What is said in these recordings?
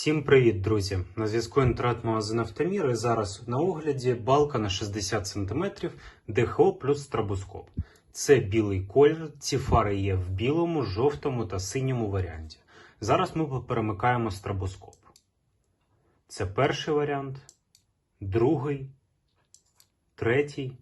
Всім привіт, друзі! На зв'язку інтернет-магазин Автомір і зараз на огляді балка на 60 см ДХО плюс стробоскоп. Це білий колір, ці фари є в білому, жовтому та синьому варіанті. Зараз ми перемикаємо стробоскоп. Це перший варіант, другий, третій,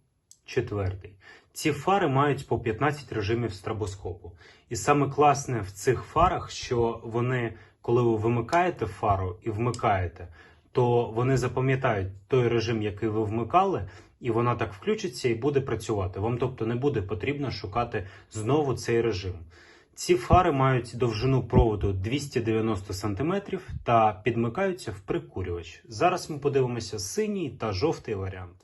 четвертий. Ці фари мають по 15 режимів стробоскопу. І саме класне в цих фарах, що вони, коли ви вимикаєте фару і вмикаєте, то вони запам'ятають той режим, який ви вмикали, і вона так включиться і буде працювати. Вам тобто не буде потрібно шукати знову цей режим. Ці фари мають довжину проводу 290 см та підмикаються в прикурювач. Зараз ми подивимося синій та жовтий варіант.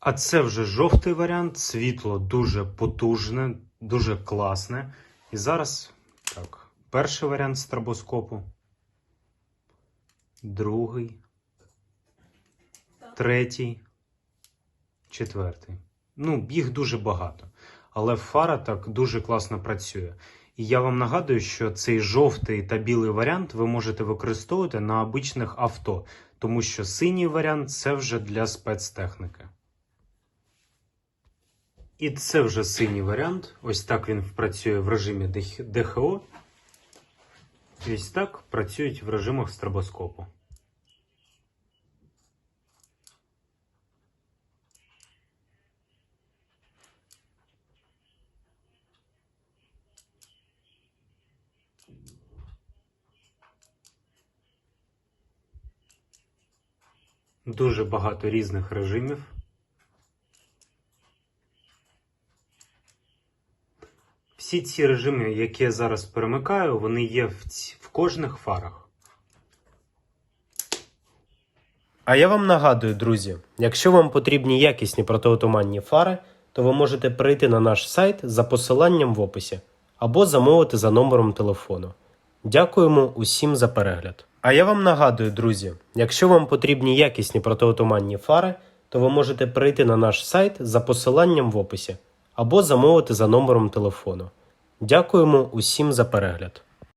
А це вже жовтий варіант, світло дуже потужне, дуже класне. І зараз так, перший варіант стробоскопу, другий, третій, четвертий. Ну, їх дуже багато. Але фара так дуже класно працює. І я вам нагадую, що цей жовтий та білий варіант ви можете використовувати на обичних авто, тому що синій варіант це вже для спецтехніки. І це вже синій варіант. Ось так він працює в режимі ДХО. І ось так працюють в режимах стробоскопу. Дуже багато різних режимів. Всі ці режими, які я зараз перемикаю, вони є в, ці- в кожних фарах. А я вам нагадую, друзі, якщо вам потрібні якісні протиотуманні фари, то ви можете прийти на наш сайт за посиланням в описі або замовити за номером телефону. Дякуємо усім за перегляд. А я вам нагадую, друзі, якщо вам потрібні якісні протиотуманні фари, то ви можете прийти на наш сайт за посиланням в описі або замовити за номером телефону. Дякуємо усім за перегляд.